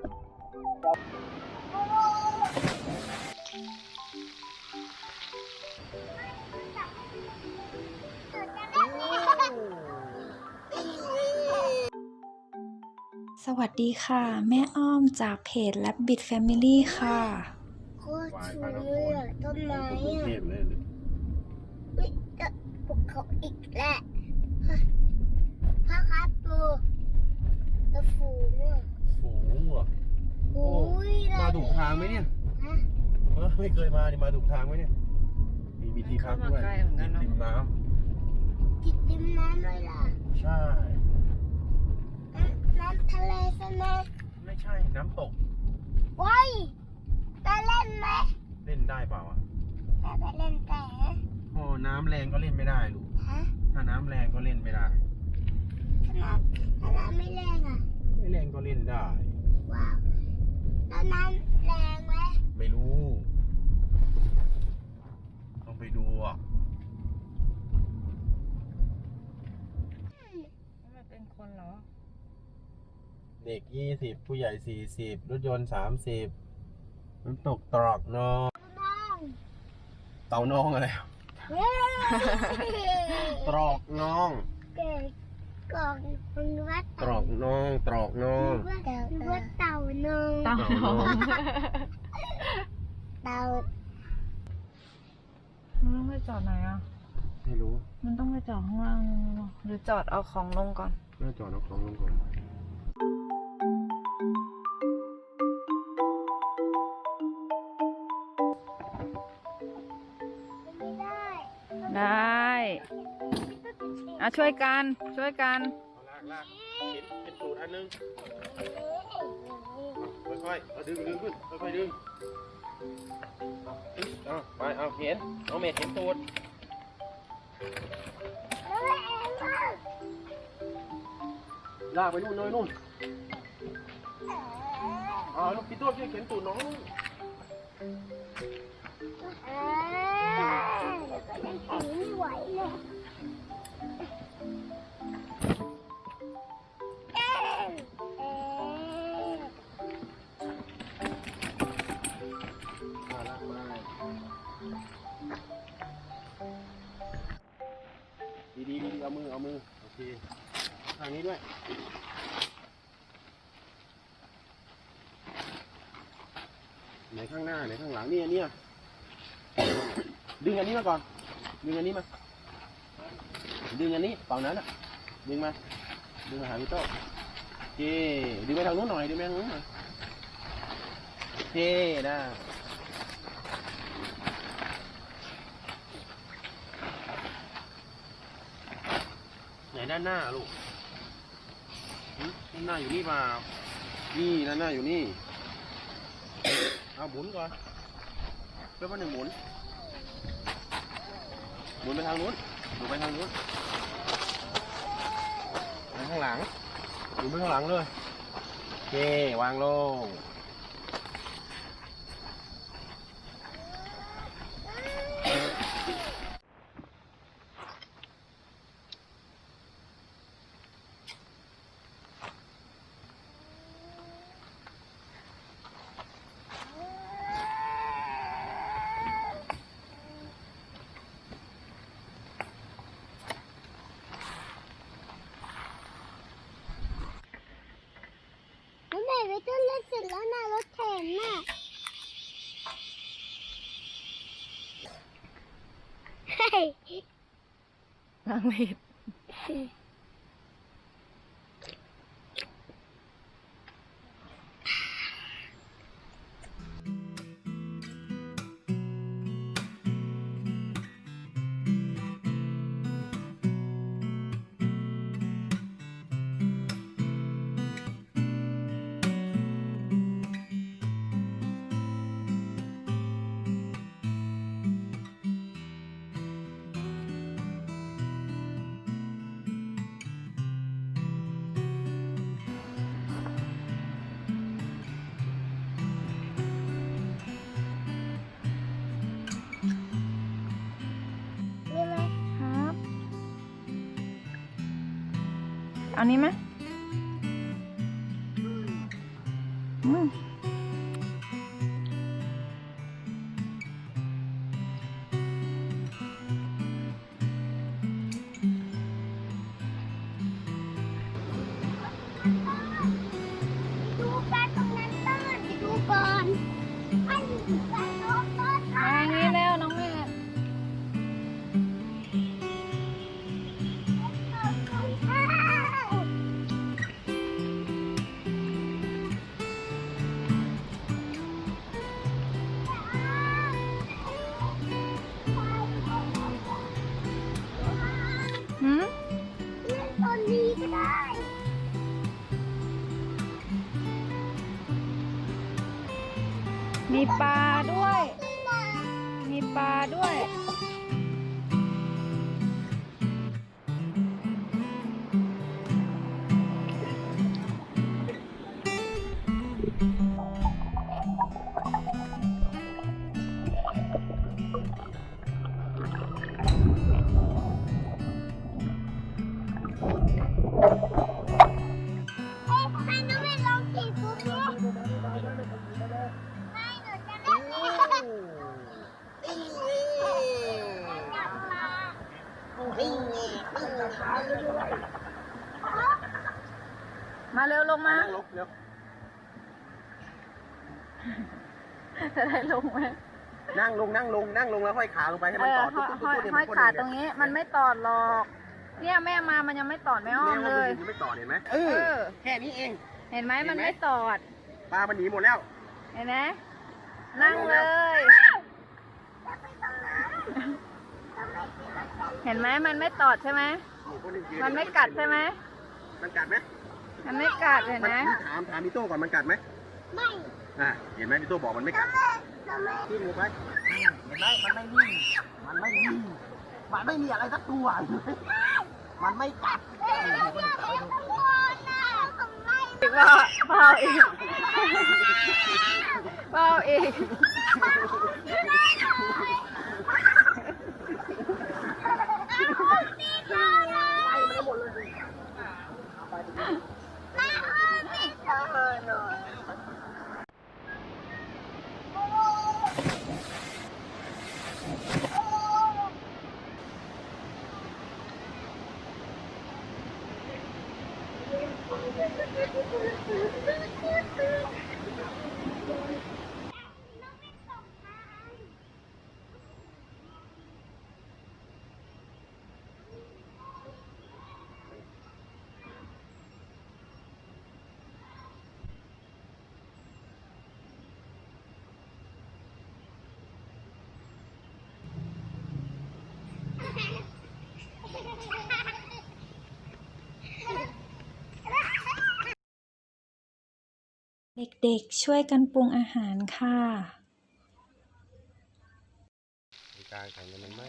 สวัสดีค่ะ แม่อ้อมจากเพจ Rabbit Family ค่ะ โคตรสวยอะต้นไม้อะเทพเลยเลยอุ๊ยจะปลุกเขาอีกแล้วพ่อครับปูกระฝูงอะ โอ้โหอะโอ้ยมาถูกทางไหมเนี่ยฮะเออไม่เคยมานี่มาถูกทางไหมเนี่ย มีมีที่พักด้วยเข้ามาใกล้เหมือนกันเนอะริมน้ติดริมน้ำเลยล่ะำใช่น้ำน้ำทะเลใช่ไหมไม่ใช่น้ำตกว้ายไปเล่นไหมเล่นได้เปล่าอะแต่ไปเล่นแต่โอ้น้ำแรงก็เล่นไม่ได้ลูกฮะถ้าน้ำแรงก็เล่นไม่ได้ถ้าน้ำถ้าน้ำไม่แรงอะ ไม่แรงก็เล่นได้ ว้าวแล้วน้ำแรงไหมไม่รู้ ต้องไปดูอะมันเป็นคนเหรอ เด็กยี่สิบผู้ใหญ่สี่สิบรถยนต์สามสิบน้ำตกตรอกนองน้องเต่านองอะไรเฮ้ยตรอกนอง เกิด ก่อนมันวัดตรอกนองตรอกนองว่าเต่าว่าเต่าหนึ่งเต่าเต่านองเต่ามันต้องไปจอดไหนอะ ไม่รู้มันต้องไปจอดข้างล่างหรือจอดเอาของลงก่อน น่าจอดเอาของลงก่อนไม่ได้ได้อ่ะช่วยกันช่วยกันเอาลากลากเห็นเป็นตูดอันนึงค่อยๆเอาดึงดึงขึ้นค่อยๆดึงเอาไปเอาเห็นเอาเม็ดเห็นตูดแล้วเองอะลากไปนู่นเลยนู่นเอาลูกพี่ตัวช่วยเข็นตูดน้องนู่นเออแล้วก็ยังถือไม่ไหวเลย มือโอเคทางนี้ด้วยไหนข้างหน้าไหนข้างหลังนี่อันเนี้ยดึงอันนี้มาก่อนดึงอันนี้มาดึงอันนี้เป่านั้นอะดึงมาดึงมาหาพี่โต้โอเคดึงไปทางนู้นหน่อยดึงไปทางนู้นหน่อยโอเคได้ นด้านหน้าลูกหึด้านหน้าอยู่นี่เปล่านี่ด้านหน้าอยู่นี่ เอาหมุนก่อนเพื่อว่าหนึ่งหมุน หมุนไปทางนู้นหมุนไปทางนู้นไปข้างหลังหมุนไปข้างหลังเลยโอเควางลง ไปต้นเล่นเสร็จแล้วนะรถเข็นน่ะเฮ้ย ทางผิด อานี้ไหม มีปลาด้วย มีปลาด้วยเงมานั่งลงเร็วจะได้ลงไหมนั่งลงนั่งลงนั่งลงแล้วห้อยขาลงไปให้เอมันอต่อห้อยตุ๊บห้อยตุ๊บตุ๊บห้อยเนี่ขามันตรงนี้มันไม่ตอดหรอก เนี่ยแม่มามันยังไม่ตอดไม่อ้อมเลยแวมันไม่ต่อเห็นไหมเอเออ อแค่นี้เองเห็นไหมเห็นไหมมันไม่ตอด ปลามันหนีหมดแล้ว เห็นไหมนั่งเลย เห็นไหมมันไม่ตอดใช่ไหมนี่คนที่ยืมันไม่กัดใช่ไหมมันกัดไหม มันไม่กัดเห็นไหมมันถามถามพี่โต้ก่อนมันกัดไหมไม่อะเห็นไหมพี่โต้บอกมันไม่กัดน้องเมย์ขึ้นลงไปเห็นไหมมันไม่นิ่งมันไม่นิ่งมันไม่มีอะไรสักตัวมันไม่กัดเอ๊ะอยากเห็นข้างบนน่ะของไม่อีกว่าเปล่าอีกเปล่าอีกมีเธอเลยแม่เอ้ ยมี เด็กๆช่วยกันปรุงอาหารค่ะ มีการข่งกันมันไหม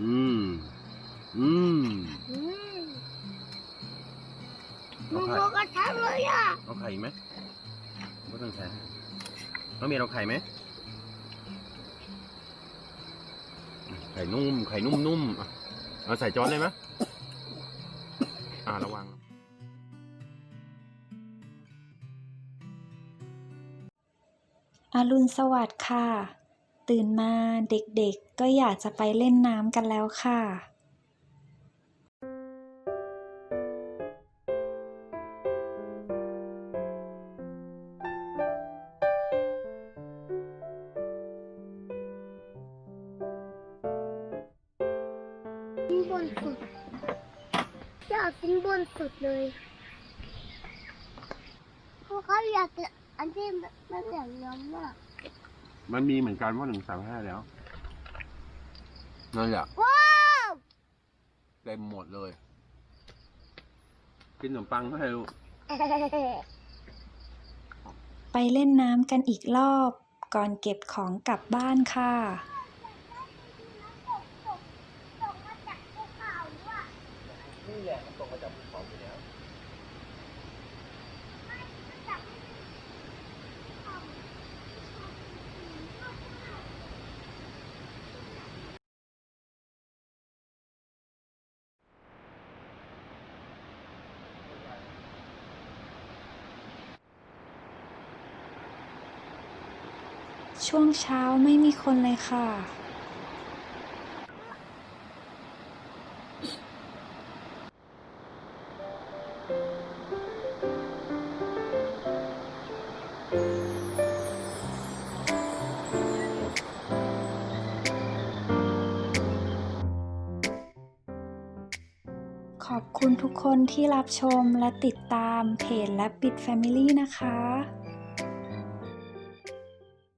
อืม อืมอืมหนูบอกกระทะเลยอะเอาไข่อีกไหมไม่ต้องใช้น้องเมียเอาไข่ไหมไข่นุ่ม ไข่นุ่มๆอะเอาใส่จอนเลยไหมอ่าระวัง อรุณสวัสดิ์ค่ะ ตื่นมาเด็กๆก็อยากจะไปเล่นน้ำกันแล้วค่ะขึ้นบนสุดอยากขึ้นบนสุดเลยเพวกเขาอยากจะอันที่มันอย่างน้ำอะมั นมีเหมือนกันว่าหนึ่งสามห้าแล้วนั่นแหละว้าวเต็มหมดเลย กินขนมปังให้ลูกไปเล่นน้ำกันอีกรอบ ก่อนเก็บของกลับบ้านค่ะ นี่แหละมันตกมาจากภูเขาอยู่แล้ว ช่วงเช้าไม่มีคนเลยค่ะ ขอบคุณทุกคนที่รับชมและติดตามเพจและปิด Family นะคะ